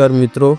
નમસ્કાર મિત્રો.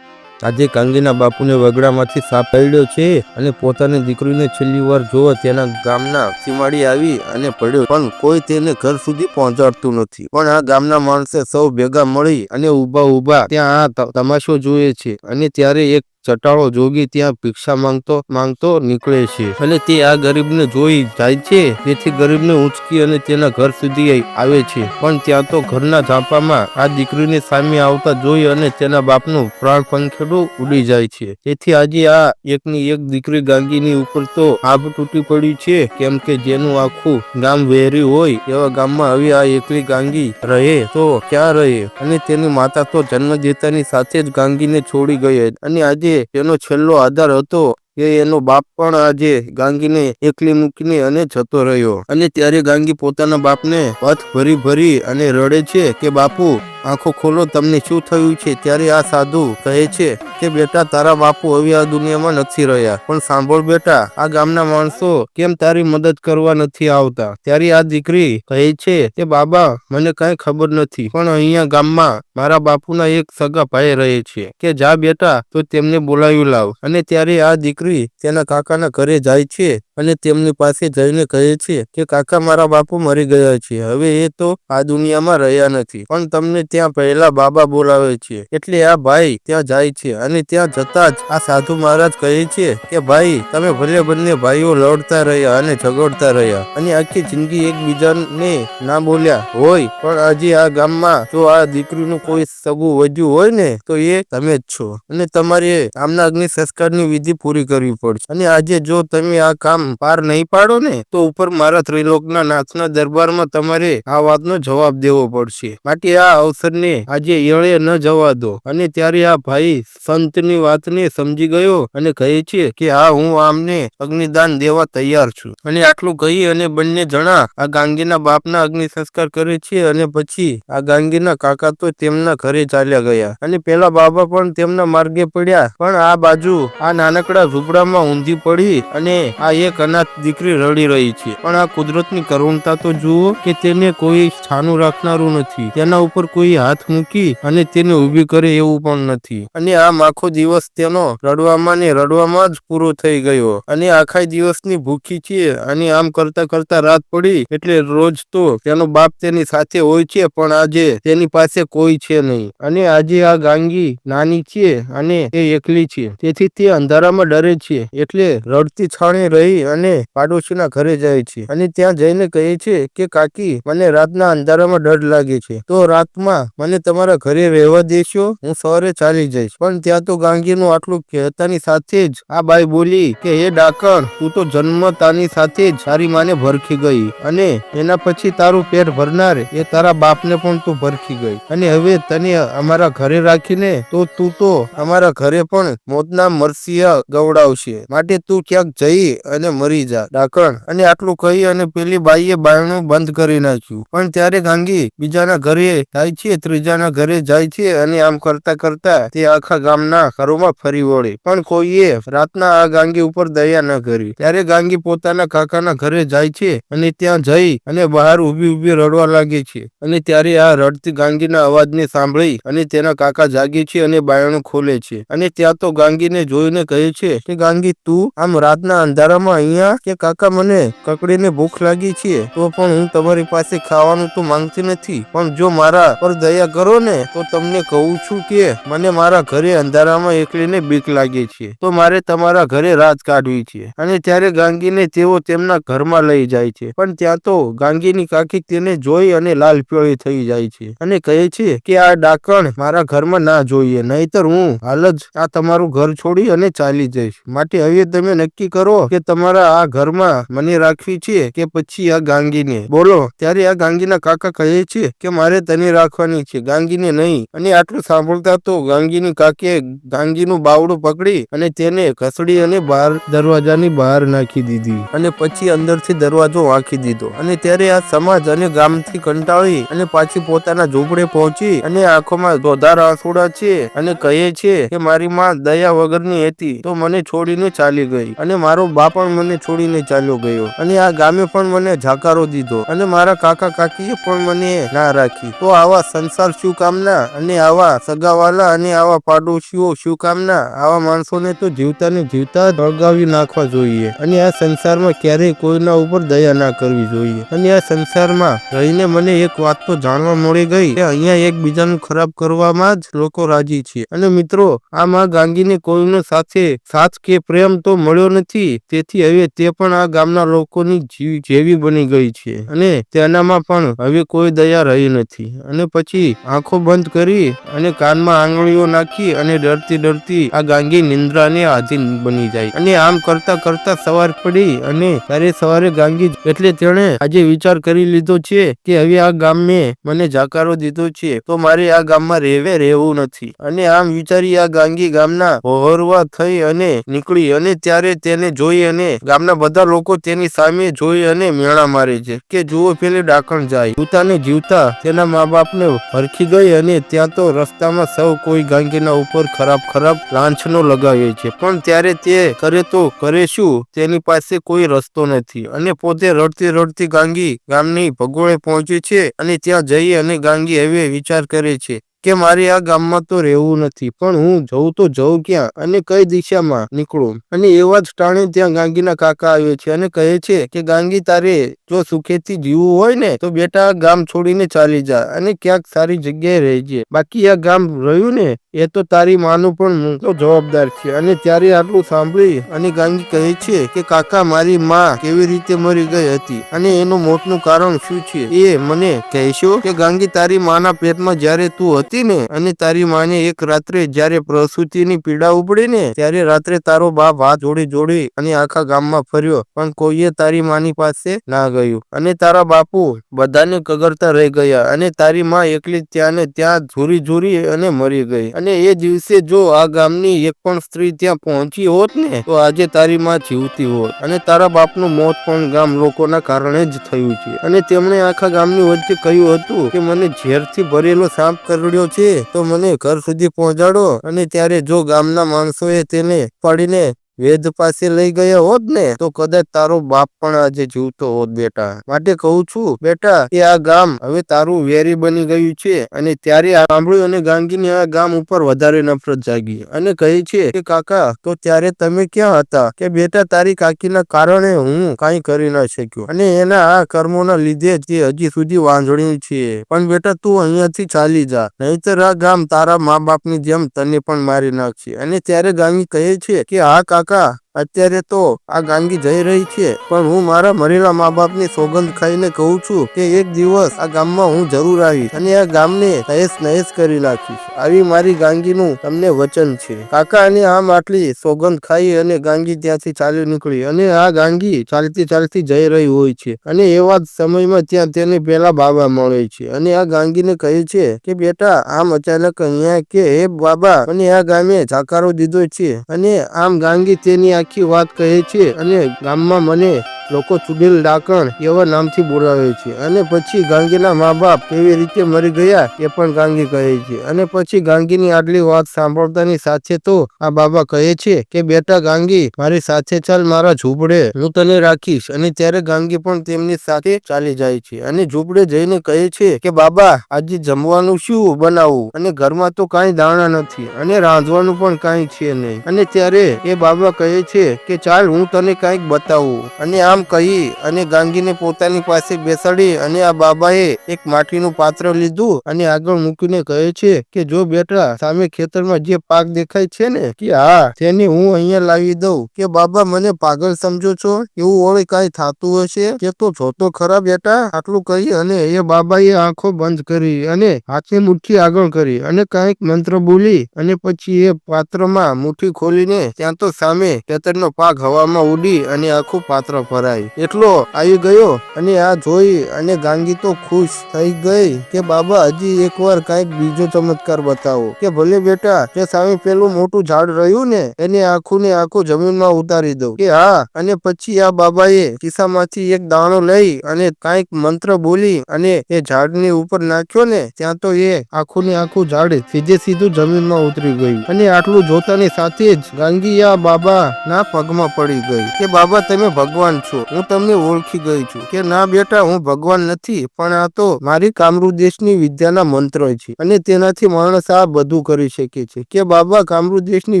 આજે કાંગીના બાપુને વગડામાંથી સાપ પડ્યો છે અને પોતાની દીકરીને છેલ્લી વાર જોવા તેના ગામના સીમાડી આવી અને પડ્યો. પણ કોઈ તેને ઘર સુધી પહોંચાડતું નથી. પણ આ ગામના માણસે સૌ ભેગા મળી અને ઊભા ઊભા ત્યાં આ તમાશો જોઈએ છે. અને ત્યારે એક ચટાળો જોગી ત્યાં ભિક્ષા માંગતો માંગતો નીકળે છે. અને તે આ ગરીબને જોઈ જાય છે, તેથી ગરીબને ઉંચકી અને તેના ઘર સુધી આવે છે. પણ ત્યાં તો ઘરના ઝાંપામાં આ દીકરીને સામે આવતા જોઈ અને તેના બાપનું પ્રાણ પંખેડું ઉડી જાય છે. તેથી આજે આ એકની એક દીકરી ગાંગીની ઉપર તો આભ તૂટી પડી છે. કેમ કે જેનું આખું ગામ વહેર્યું હોય એવા ગામમાં હવે આ એકલી ગાંગી રહે તો ક્યાં રહે? અને તેની માતા તો જન્મ દેતાની સાથે જ ગાંગીને છોડી ગઈ. અને આજે તેનો છેલ્લો આધાર હતો કે એનો બાપ પણ આજે ગાંગીને એકલી મૂકીને અને જતો રહ્યો. અને ત્યારે ગાંગી પોતાના બાપને પથ ભરી ભરી અને રડે છે કે, બાપુ આંખો ખોલો, તમને શું થયું છે? ત્યારે આ સાધુ કહે છે કે, બેટા, તારા બાપુ હવે આ દુનિયામાં નથી રહ્યા. પણ સાંભળ બેટા, આ ગામના માણસો કેમ તારી મદદ કરવા નથી આવતા? ત્યારે આ દીકરી કહે છે કે, બાબા, મને કઈ ખબર નથી, પણ અહીંયા ગામમાં મારા બાપુના એક સગા ભાઈ રહે છે કે, જા બેટા, તો તેમને બોલાવી લાવ. અને ત્યારે આ દીકરી તેના કાકાના ઘરે જાય છે. અને તેમની પાસે જઈને કહે છે કે, કાકા, મારા બાપુ મરી ગયા છે. હવે એ તો આ દુનિયામાં રહ્યા નથી. પણ તમને ત્યાં પહેલા બાબા બોલાવે છે. એટલે આ ભાઈ ત્યાં જાય છે અને ત્યાં જતા જ આ સાધુ મહારાજ કહે છે કે, ભાઈ, તમે ભલે બંને ભાઈઓ લડતા રહ્યા અને ઝઘડતા રહ્યા અને આખી જિંદગી એકબીજાને ના બોલ્યા હોય, પણ આજે આ ગામમાં જો આ દીકરીનું કોઈ સગું વધ્યું હોય ને, તો એ તમે જ છો. અને તમારે આમના અગ્નિ સંસ્કારની વિધિ પૂરી કરવી પડશે. અને આજે જો તમે આ કામ પાર નહીં પાડો ને, તો ઉપર મારા ત્રિલોકના નાથના દરબારમાં તમારે આ વાતનો જવાબ દેવો પડશે. માટે આ અવસરને આજે એળે ન જવા દો. અને ત્યારે આ ભાઈ સંતની વાતને સમજી ગયો અને કહે છે કે, હા, હું આમને અગ્નિદાન દેવા તૈયાર છું. અને આટલું કહી અને બંને જણા આ ગાંગીના બાપના અગ્નિ સંસ્કાર કરે છે અને પછી આ ગાંગીના કાકા તો તેમના ઘરે ચાલ્યા ગયા. અને પેલા બાબા પણ તેમના માર્ગે પડ્યા. પણ આ બાજુ આ નાનકડા ઝૂંપડામાં ઊંધી પડી અને આ એક અનાથ દીકરી રડી રહી છે. પણ આ કુદરતની કરુણતા તો જુઓ કે તેને કોઈ છાનું રાખનારું નથી. તેના ઉપર કોઈ હાથ મૂકી અને તેને ઊભી કરે એવું પણ નથી. અને આમ આખો દિવસ તેનો રડવામાં ને રડવામાં જ પૂરો થઈ ગયો. અને આખા દિવસની ભૂખી છે અને આમ કરતા કરતા રાત પડી એટલે રોજ તો તેનો બાપ તેની સાથે હોય છે, પણ આજે તેની પાસે કોઈ છે નહીં. અને આજે આ ગાંગી નાની છે અને એ એકલી છે. તેથી તે અંધારામાં ડરે છે. એટલે રડતી છાણે રહી અને પાડોશીના ઘરે જાય છે. અને ત્યાં જઈને કહે છે કે, કાકી, મને રાતના અંધારામાં ડર લાગે છે. તો રાતમાં મને તમારા ઘરે રહેવા દેશો. હું સવારે ચાલી જઈશ. પણ ત્યાં તો ગાંગીનું આટલું કહેતાની સાથે જ આ બાઈ બોલી કે, હે ડાકણ, તું તો જન્મતાની સાથે જ તારી માને ભરખી ગઈ. અને એના પછી તારું પેટ ભરનાર એ તારા બાપને પણ તું ભરખી ગઈ. અને હવે તને અમારા ઘરે રાખીને તો તું તો અમારા ઘરે પણ મોતના મરસિયા ગવડાવશે. માટે તું ક્યાંક જઈ અને મરી જા, ડાકણ. અને આટલું કહી અને પેલી બાઈએ બાયણું બંધ કરી નાખ્યું. પણ ત્યારે ગાંગી બીજાના ઘરે જાય છે, ત્રીજાના ઘરે જાય છે અને આમ કરતા કરતા તે આખા ગામના ઘરોમાં ફરી વળે. પણ કોઈએ રાતના આ ગાંગી ઉપર દયા ન કરી. ત્યારે ગાંગી પોતાના કાકાના ઘરે જાય છે અને ત્યાં જઈ અને બહાર ઊભી ઊભી રડવા લાગે છે. અને ત્યારે આ રડતી ગાંગીના અવાજને સાંભળી અને તેના કાકા જાગે છે અને બાયણું ખોલે છે. અને ત્યાં તો ગાંગીને જોઈને કહે છે કે, ગાંગી, તું આમ રાતના અંધારામાં અહીંયા કે કાકા મને કકડીને ભૂખ લાગી છે, તો પણ હું તમારી પાસે ખાવાનું તો માંગતી નથી. પણ જો મારા પર દયા કરો ને, તો તમને કહું છું કે મને મારા ઘરે અંધારામાં એકલીને બીક લાગે છે. તો મારે તમારા ઘરે રાત કાઢવી છે. અને ત્યારે ગાંગીને તેઓ તેમના ઘરમાં લઈ જાય છે. પણ ત્યાં તો ગાંગીની કાકી તેને જોઈ અને લાલ પીળી થઈ જાય છે અને કહે છે કે આ ડાકણ મારા ઘરમાં ના જોઈએ, નહીતર હું હાલ જ આ તમારું ઘર છોડી અને ચાલી જઈશ. માટે હવે તમે નક્કી કરો કે તમારા આ ઘરમાં મને રાખવી છે કે પછી આ ગાંગીને? બોલો, ત્યારે આ ગાંગીના કાકા કહે છે કે મારે તને રાખવાની છે, ગાંગીને નહીં. અને આટલું સાંભળતા તો ગાંગીની કાકીએ ગાંગીનું બાવડું પકડી અને તેને ઘસડી અને બહાર, દરવાજાની બહાર નાખી દીધી. અને પછી અંદરથી દરવાજો વાંખી દીધો. અને ત્યારે આ સમાજ અને ગામથી કંટાળી અને પાછી પોતાના ઝૂંપડે પહોંચી અને આંખોમાં ધોધાર આંસુડા છે અને કહે છે કે મારી માં દયા વગરની હતી, તો મને છોડીને ચાલી ગઈ. અને મારો બાપ પણ મને છોડીને ચાલ્યો ગયો અને આ ગામે પણ મને જાકારો દીધો અને મારા કાકા કાકીએ પણ મને ના રાખી. તો આવા સંસાર શું કામના? અને આવા સગાવાલા અને આવા પાડોશીઓ શું કામના? આવા માણસોને તો જીવતા ને જીવતા દળગાવી નાખવા જોઈએ. અને આ સંસારમાં ક્યારેય કોઈના ઉપર દયા ના કરવી જોઈએ. અને આ સંસારમાં રહીને મને એક વાત તો જાણવા મળી ગઈ કે અહીંયા એકબીજાનું ખરાબ કરવામાં જ લોકો રાજી છે. અને મિત્રો, આ માં ગાંગીને કોઈનો સાથે સાથ કે પ્રેમ તો મળ્યો નથી. તેથી હવે તે પણ આ ગામના લોકોની જેવી બની ગઈ છે. અને તેનામાં પણ હવે કોઈ દયા રહી નથી. અને પછી આંખો બંધ કરી અને કાનમાં આંગળીઓ નાખી અને ડરતી ડરતી આ ગાંગી નિંદ્રાને આધીન બની જાય. અને આમ કરતા કરતા સવાર પડી અને ત્યારે સવારે ગાંગી એટલે તેણે આજે વિચાર કરી લીધો છે કે હવે આ ગામે મને જાકારો દીધો છે તો મારે આ ગામમાં રહેવે રહેવું નથી. અને આમ વિચારી આ ગાંગી ગામના હોહરવા થઈ અને નીકળી અને ત્યારે તેને જોઈ અને ગામના બધા લોકો તેની સામે જોઈ અને મેળા મારે છે કે જુઓ પેલી ડાકણ જાય. જીવતાને જીવતા તેના મા બાપને હરખી ગઈ અને ત્યાં તો રસ્તામાં સૌ કોઈ ગાંગીના ઉપર ખરાબ ખરાબ લાંછનો લગાવે છે. પણ ત્યારે તે કરે તો કરે શું? તેની પાસે કોઈ રસ્તો નથી. અને પોતે રડતી રડતી ગાંગી ગામની ભગોળે પહોંચે છે અને ત્યાં જઈ અને ગાંગી હવે વિચાર કરે છે. કે મારે આ ગામમાં તો રહેવું નથી, પણ હું જઉં તો જઉં ક્યાં અને કઈ દિશામાં નીકળું? અને એવા જ ટાણે ત્યાં ગાંગીના કાકા આવે છે અને કહે છે કે, ગાંગી, તારે જો સુખેથી જીવવું હોય ને, તો બેટા ગામ છોડીને ચાલી જા અને ક્યાંક સારી જગ્યાએ રહેજે. બાકી આ ગામ રહ્યું ને એ તો તારી માનું પણ જવાબદાર છે. અને ત્યારે આટલું સાંભળી અને ગાંગી કહે છે કે, કાકા, મારી માં કેવી રીતે મરી ગઈ હતી? અને એનું મોતનું કારણ શું છે? એ મને કહેશો કે, ગાંગી, તારી માના પેટમાં જ્યારે તું હતી ને, અને તારી માને એક રાત્રે જ્યારે પ્રસૂતિની પીડા ઉપડી ને, ત્યારે રાત્રે તારો બાપ હાથ જોડી જોડી અને આખા ગામમાં ફર્યો. પણ કોઈએ તારી માની પાસે ના ગયું. અને તારા બાપુ બધાને કગરતા રહી ગયા. અને તારી માં એકલી ત્યાં ને ત્યાં ઝૂરી ઝૂરી અને મરી ગઈ. અને એ દિવસે જો આ ગામની એક પણ સ્ત્રી ત્યાં પહોંચી હોત ને, તો આજે તારી માં જીવતી હોત. અને તારા બાપનું મોત પણ ગામ લોકોના કારણે જ થયું છે. અને તેમણે આખા ગામની વચ્ચે કહ્યું હતું કે, મને ઝેરથી ભરેલો સાપ કરડ્યો છે, તો મને ઘર સુધી પહોંચાડો. અને ત્યારે જો ગામના માણસોએ તેને પાડીને વેદ પાસે લઈ ગયા હોત ને, તો કદાચ તારો બાપ પણ આજે જીવતો હોત બેટા. માટે કહું છું, બેટા, એ આ ગામ હવે તારું વેરી બની ગયું છે અને ત્યારે સાંભળ્યું અને ગાંગીને આ ગામ ઉપર વધારે નફરત જાગી. અને કહે છે કે, કાકા, તો ત્યારે તમે ક્યાં હતા? કે બેટા, તારી કાકીના કારણે હું કાંઈ કરી ના શક્યો. અને એના આ કર્મોના લીધે તે હજી સુધી વાંઝણી છે. પણ બેટા, તું અહીંયાથી ચાલી જા. નહીતર આ ગામ તારા મા બાપની જેમ તને પણ મારી નાખશે. અને ત્યારે ગાંગી કહે છે કે, હા, કાકા cá? અત્યારે તો આ ગાંગી જઈ રહી છે, પણ હું મારા મરેલા મા બાપની સોગંદ ખાઈને કહું છું કે એક દિવસ આ ગામમાં હું જરૂર આવીશ અને આ ગામને તહેસ નહેસ કરી નાખીશ. આવી મારી ગાંગીનું તમને વચન છે. કાકા અને આમ આટલી સોગંદ ખાઈ અને ગાંગી ત્યાંથી ચાલી નીકળી અને આ ગાંગી ચાલતી ચાલતી જઈ રહી હોય છે અને એવા જ સમયમાં ત્યાં તેને પેલા બાબા મળે છે અને આ ગાંગીને કહે છે કે, બેટા, આમ અચાનક અહીંયા કે, હે બાબા અને આ ગામે જાકારો દીધો છે. અને આમ ગાંગી તેની આખી વાત કહે છે અને ગામમાં મને લોકો ચુડેલ ડાકણ એવા નામથી બોલાવે છે. અને પછી ગાંગીના મા બાપ કેવી રીતે મરી ગયા એ પણ ગાંગી કહે છે. અને પછી ગાંગીની આટલી વાત સાંભળતાની સાથે તો આ બાબા કહે છે કે, બેટા ગાંગી, મારી સાથે ચાલ, મારા ઝૂંપડે. હું તને રાખીશ. અને ત્યારે ગાંગી પણ તેમની સાથે ચાલી જાય છે. અને ઝૂંપડે જઈને કહે છે કે, બાબા, આજે જમવાનું શું બનાવવું અને ઘરમાં તો કાંઈ દાણા નથી અને રાંધવાનું પણ કાંઈ છે નહીં. અને ત્યારે એ બાબા કહે છે કે, ચાલ, હું તને કાંઈક બતાવું. અને આમ કહી અને ગાંગીને પોતાની પાસે બેસાડી અને આ બાબાએ એક માટીનું પાત્ર લીધું અને આગળ મૂકીને કહે છે કે, જો બેટા, સામે ખેતરમાં જે પાક દેખાય છે ને, કે હા, તેને હું અહીંયા લાવી દઉં. કે બાબા, મને પાગલ સમજો છો? એવું વળી કાંઈ થતું હશે? કે તો જોતો ખરા બેટા? આટલું કહી અને એ બાબાએ આંખો બંધ કરી અને હાથની મુઠ્ઠી આગળ કરી અને કાંઈક મંત્ર બોલી અને પછી એ પાત્રમાં મુઠ્ઠી ખોલીને ત્યાં તો સામે ખેતરનો પાક હવામાં ઉડી અને આખું પાત્ર ભરાય. કરાય એટલો આવી ગયો અને આ જોઈ અને ગાંગી તો ખુશ થઈ ગઈ કે, બાબા, હજી એકવાર કાંઈક બીજો ચમત્કાર બતાવો. કે, ભલે બેટા જે સામે પેલું મોટું ઝાડ રહ્યું ને, એને આખું ને આખું જમીનમાં ઉતારી દઉં. કે, હા. અને પછી આ બાબાએ ખિસ્સામાંથી એક દાણો લઈ અને કાંઈક મંત્ર બોલી અને એ ઝાડની ઉપર નાખ્યો ને, ત્યાં તો એ આખું ને આખું ઝાડ સીધે સીધું જમીનમાં ઉતરી ગયું. અને આટલું જોતાની સાથે જ ગાંગી આ બાબા ના પગમાં પડી ગઈ. કે, બાબા, તમે ભગવાન છો. હું તમને ઓળખી ગઈ છું કે ના બેટા, હું ભગવાન નથી, પણ આ તો મારી કામરૂ દેશની વિદ્યાના મંત્ર છે અને તેનાથી માણસ આ બધું કરી શકે છે. કે બાબા, કામરૂ દેશની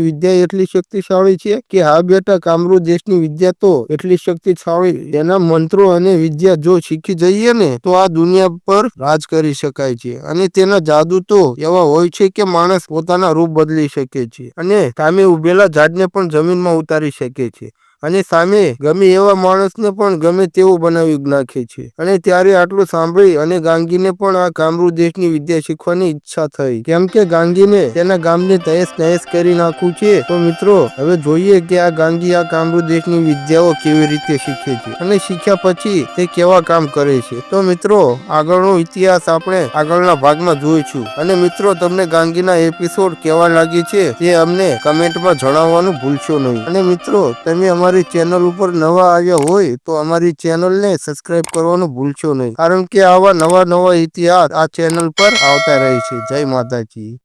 વિદ્યા એટલી શક્તિશાળી છે કે હા બેટા, કામરૂ દેશની વિદ્યા તો એટલી શક્તિશાળી, એના મંત્રો અને વિદ્યા જો શીખી જઈએ ને, તો આ દુનિયા પર રાજ કરી શકાય છે. અને તેના જાદુ તો એવા હોય છે કે માણસ પોતાના રૂપ બદલી શકે છે અને સામે ઉભેલા ઝાડને પણ જમીનમાં ઉતારી શકે છે. અને સામે ગમે એવા માણસને પણ ગમે તેવું બનાવી નાખે છે. અને ત્યારે આટલું સાંભળી અને ગાંગીને પણ આ કામરૂ દેશની વિદ્યા શીખવાની ઈચ્છા થઈ. કેમ કે ગાંગીને તેના ગામને તહેસ નહેસ કરી નાખવું છે. તો મિત્રો, હવે જોઈએ કે આ ગાંગી આ કામરૂ દેશની વિદ્યાઓ કેવી રીતે શીખે છે અને શીખ્યા પછી તે કેવા કામ કરે છે. તો મિત્રો, આગળનો ઇતિહાસ આપણે આગળના ભાગમાં જોઈશું. અને મિત્રો, તમને ગાંગીના એપિસોડ કેવા લાગે છે તે અમને કમેન્ટમાં જણાવવાનું ભૂલશો નહીં. અને મિત્રો, તમે અમારી ચેનલ ઉપર નવા આવ્યા હોય તો અમારી ચેનલને સબસ્ક્રાઇબ કરવાનું ભૂલશો નહીં. કારણ કે આવા નવા નવા ઇતિહાસ આ ચેનલ પર આવતા રહે છે. જય માતાજી.